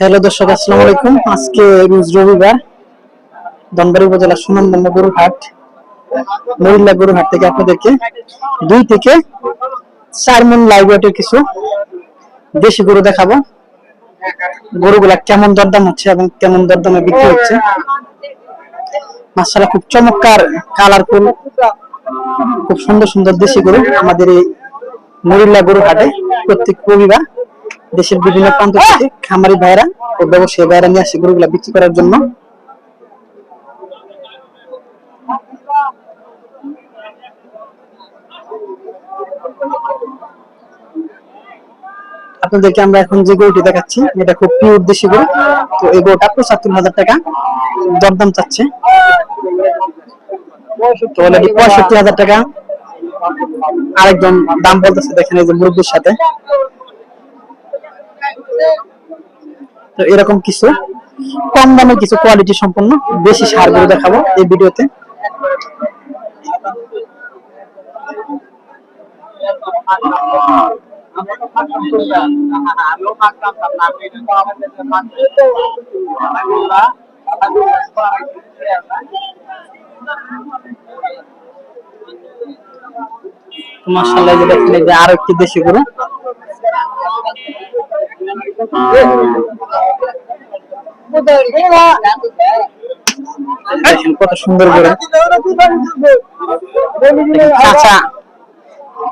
Hello দর্শক আসসালামু আলাইকুম। আজকে রবিবার ধনবাড়ি উপজেলা গরুর হাট। মহিলা গরুর হাট থেকে আপনাদেরকে দুই থেকে চার মন ওয়েটের কিছু দেশি গরু দেখাবো। গরুগুলা কেমন দরদাম হচ্ছে এবং কেমন দরদামে বিক্রি হচ্ছে। মাসালা খুব চমৎকার কালারফুল খুব সুন্দর সুন্দর দেশি গরু আমাদের এই মরিল্লা গরু হাটে প্রত্যেক রবিবার দেশের বিভিন্ন প্রান্ত থেকে খামারি ভাইরা ও ব্যবসায়ী ভাইরা নিয়ে আসে গরুগুলা বিক্রি করার জন্য। আপনাদেরকে আমরা এখন যে গরুটি দেখাচ্ছি এটা খুব পিওর দেশি গরু। তো এই গরুটা পঁচাত্তর হাজার টাকা দরদাম চাচ্ছে। পঁয়ষট্টি হাজার টাকা। আরেকজন দাম বলতেছে দেখেন এই যে মুরব্বীর সাথে। তো এরকম কিছু কম দামে কিছু কোয়ালিটি সম্পন্ন বেশি সার গরু দেখাবো এই ভিডিওতে। মাসাল্লাহ যে দেখেন এই যে আরও একটি দেশি গরু। কত সুন্দর করে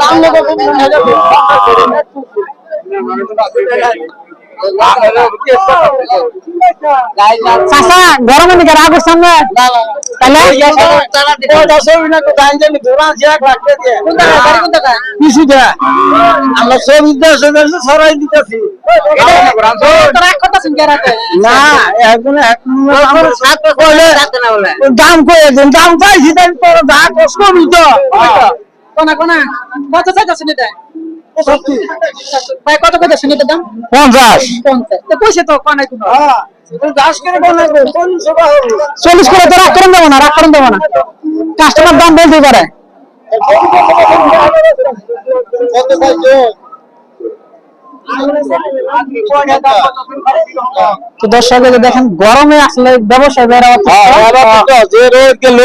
দাম নেব চাচা গরম নাকি রাগ সামনে তাহলে কিছু দেয়া আমরা সবজি সরাই দিতেছি দাম করে দিন দাম চাইছি তাই কষ্ট কত চাইতেছেন এটা? ভাই কত কত দাম? পঞ্চাশ। পঞ্চাশ। তো কইছে তো কোনো? হবে? চল্লিশ করে তো রাগ করেন দেবো না রাগ করেন দেবো না। কাস্টমার দাম বলতে পারে। তো দর্শক দেখেন গরমে আসলে ব্যবসায় বেড়া যে রোদ গেল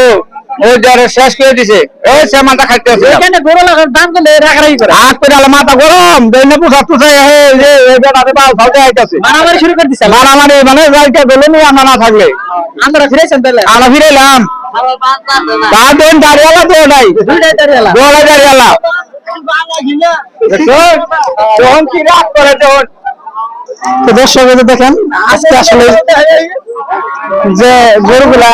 ওই শেষ করে দিছে ওই সে মাথা খাইতে আছে এখানে গরু লাগার দাম করলে রাখারাই করে হাত করে আলো মাথা গরম দৈন্য পুষা তুষে হে যে এই বাল ফালতে আইতাছে মারামারি শুরু করে দিছে মারামারি মানে যাইতে গেলে নি আমরা না থাকলে আমরা ফিরেছেন তাহলে আমরা ফিরাইলাম তার দেন দাঁড়িয়ালা তো নাই দুইটাই দাঁড়িয়ে দোলা দাঁড়িয়ালা তখন কি রাগ করে তখন তো দর্শক দেখেন আজকে আসলে যে গরুগুলা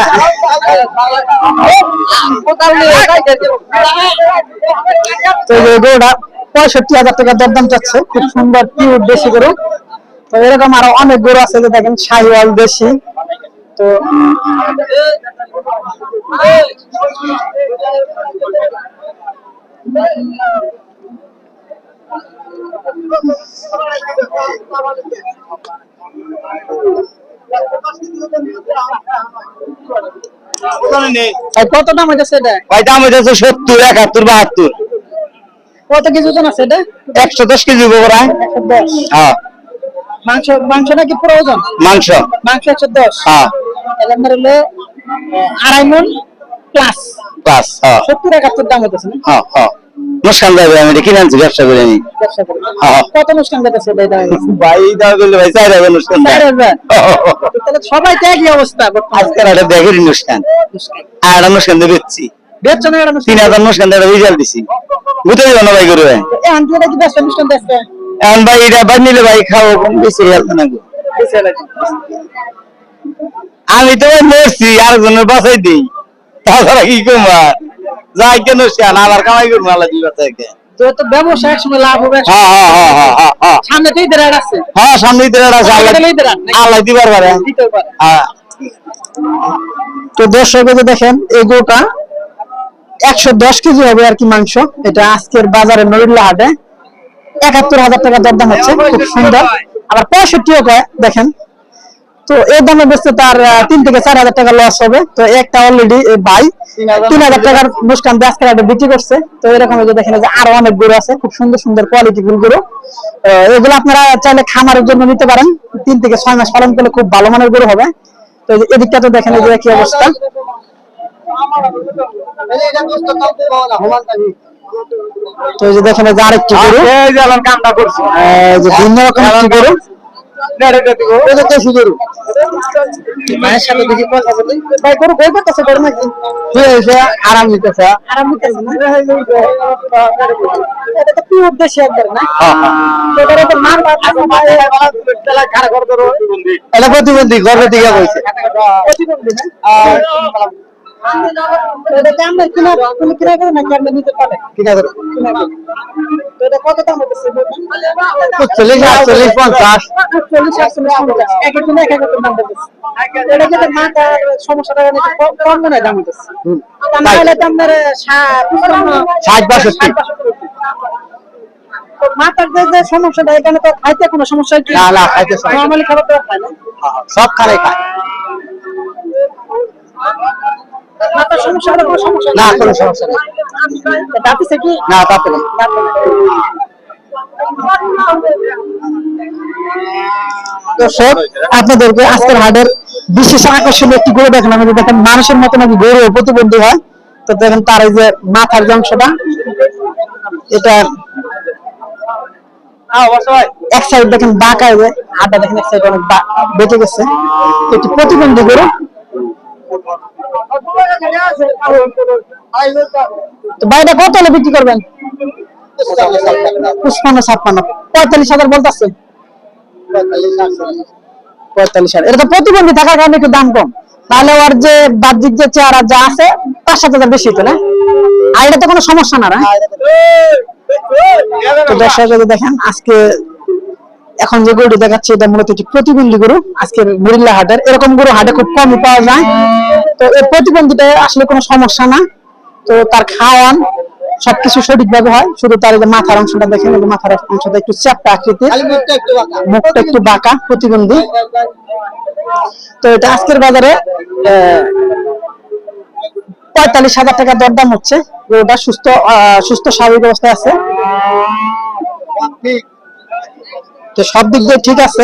তো গরুটা পঁয়ষট্টি হাজার টাকা দরদাম চাচ্ছে। খুব সুন্দর পিউর দেশি গরু। তো এরকম আরও অনেক গরু আছে যে দেখেন, শাহিওয়াল দেশি। তো কত দাম হইতেছে এটা? ভাই দাম হইতেছে সত্তর একাত্তর বাহাত্তর। কত কেজি ওজন আছে এটা? একশো দশ কেজি হ্যাঁ। মাংস মাংস নাকি পুরো ওজন? মাংস। মাংস একশো দশ। হ্যাঁ। এখানে হলো আড়াই মন প্লাস প্লাস হ্যাঁ। সত্তর একাত্তর দাম হইতেছে হ্যাঁ হ্যাঁ। মুস্কান যাবে আমি এটা কিনে আনছি ব্যবসা করে আমি করে। হ্যাঁ। কত এটা ভাই করলে ভাই। চার হাজার? হাজার তাহলে সবাই তো একই অবস্থা আজকের একটা ব্যাগের অনুষ্ঠান আর একটা অনুষ্ঠান দিয়ে বেচছি। বেচছো না এটা তিন হাজার দিয়ে রেজাল্ট দিছি। বুঝতে না ভাই করে ভাই? এখন কি কি ব্যবসা দেখছে এখন ভাই এটা ভাই নিলে ভাই খাও কম বেশি না। আমি তো মরছি আরেকজনের বাসাই দিই। তাছাড়া কি আর? যাই কেন আবার কামাই করব আল্লাহ দিবা থেকে তো ব্যবসা একসময় লাভ হবে হ্যাঁ হ্যাঁ হ্যাঁ হ্যাঁ হ্যাঁ হ্যাঁ। আছে। হ্যাঁ আছে আল্লাহ? আল্লাহ দিবার পারে। হ্যাঁ দর্শক দেখেন এই গোটা একশো দশ কেজি হবে আর কি মাংস। এটা আজকের বাজারে নড়িল্লা হাটে। একাত্তর হাজার টাকা দরদাম হচ্ছে খুব সুন্দর। আবার পঁয়ষট্টিও কয় দেখেন। তো এই দামে বেচতে তার তিন থেকে চার হাজার টাকা লস হবে। তো একটা অলরেডি ভাই তিন হাজার টাকার মুস্কান দিয়ে আজকের বিক্রি করছে। তো এরকম যে দেখেন যে আরও অনেক গরু আছে খুব সুন্দর সুন্দর কোয়ালিটি ফুল গরু। এগুলো আপনারা চাইলে খামারের জন্য নিতে পারেন। তিন থেকে ছয় মাস পালন করলে খুব ভালো মানের গরু হবে। তো এদিকটা তো দেখেন যে কি অবস্থা। তো এই যে দেখেন যে আরেকটি গরু। এই যে ভিন্ন রকম গরু। এটা দেশি গরু। মায়ের সাথে দেখি কথা বলি ভাই গরু কই করতেছে গরু নাকি? হয়েছে আরাম নিতেছে। আরাম নিতেছে এটা তো কি উদ্দেশ্য একবার না? তো মার এটা প্রতিবন্ধী গর্বে দিকে কইছে প্রতিবন্ধী না? আমরা কিনা তুমি কিনা করে নাকি আমরা নিতে পারে কিনা করে। তো এটা কত দাম চল্লিশ আটচল্লিশ পঞ্চাশ। চল্লিশ আটচল্লিশ পঞ্চাশ। এক এক দাম হতেছে এটা যেটা মাথা সমস্যাটা নিতে কম মনে দাম না। ষাট বাষট্টি। হতো। তো মাথার যে সমস্যাটা এখানে তো খাইতে কোনো সমস্যা কি? না, না, খাইতে। খাবার তো খায় না। সব খানে খায়। না, কোনো সমস্যা নেই। দাঁতিছে কি না তাতে নেই। দর্শক আপনাদেরকে আজকের হাটের বিশেষ আকর্ষণীয় একটি গরু দেখেন আমাদের দেখেন মানুষের মতো নাকি গরু প্রতিবন্ধী হয়। তো দেখেন তার এই যে মাথার যে অংশটা এটা এক সাইড দেখেন বাঁকা যে হাতটা দেখেন এক সাইড অনেক বা- বেঁকে গেছে। একটি প্রতিবন্ধী গরু। তো কত হলে বিক্রি করবেন? পুষ্পান্ন ছাপ্পান্ন, পঁয়তাল্লিশ হাজার বলতেছে। পঁয়তাল্লিশ হাজার। এটা তো প্রতিবন্ধী থাকার কারণে একটু দাম কম। তাহলে ওর যে বাহ্যিক যে চেহারা যা আছে সাত হাজার বেশি তো না? আর এটা তো কোনো সমস্যা না তো দর্শক যদি দেখেন, আজকে এখন যে গরুটি দেখাচ্ছে, এটা মূলত একটি প্রতিবন্ধী গরু। আজকের মুরিল্লা হাটের। এরকম গরু হাটে খুব কমই পাওয়া যায়। তো এই প্রতিবন্ধীটা আসলে কোনো সমস্যা না। তো তার খাওয়ান সবকিছু সঠিকভাবে হয়। শুধু তার যে মাথার অংশটা দেখেন মাথার অংশটা একটু চ্যাপটা আকৃতির। মুখটা একটু বাঁকা প্রতিবন্ধী। তো এটা আজকের বাজারে পঁয়তাল্লিশ হাজার টাকা দরদাম হচ্ছে। গরুটা সুস্থ সুস্থ স্বাভাবিক অবস্থায় আছে। তো সব দিক দিয়ে ঠিক আছে।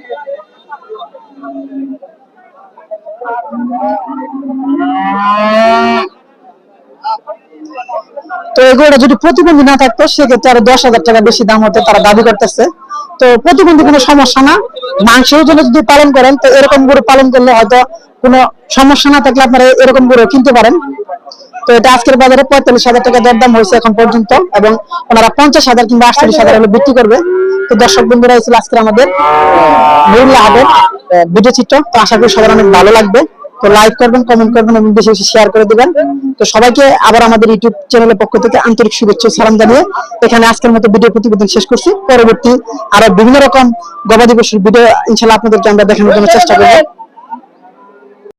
তো এগুলো যদি প্রতিবন্ধী না থাকতো, সেক্ষেত্রে আরও দশ হাজার টাকা বেশি দাম হতে তারা দাবি করতেছে। তো প্রতিবন্ধী কোনো সমস্যা না। মাংসের জন্য যদি পালন করেন, তো এরকম গরু পালন করলে হয়তো কোনো সমস্যা না থাকলে আপনারা এরকম গরু কিনতে পারেন। তো এটা আজকের বাজারে পঁয়তাল্লিশ হাজার টাকা দরদাম হয়েছে এখন পর্যন্ত এবং ওনারা পঞ্চাশ হাজার কিংবা আটচল্লিশ হাজার হলে বিক্রি করবে। তো দর্শক বন্ধুরা ছিল আজকে আমাদের ভিডিও চিত্র। তো আশা করি সবার অনেক ভালো লাগবে। তো লাইক করবেন কমেন্ট করবেন এবং বেশি বেশি শেয়ার করে দেবেন। তো সবাইকে আবার আমাদের ইউটিউব চ্যানেলের পক্ষ থেকে আন্তরিক শুভেচ্ছা সালাম জানিয়ে এখানে আজকের মতো ভিডিও প্রতিবেদন শেষ করছি। পরবর্তী আরও বিভিন্ন রকম গবাদি পশুর ভিডিও ইনশাল্লাহ আপনাদেরকে আমরা দেখানোর জন্য চেষ্টা করব।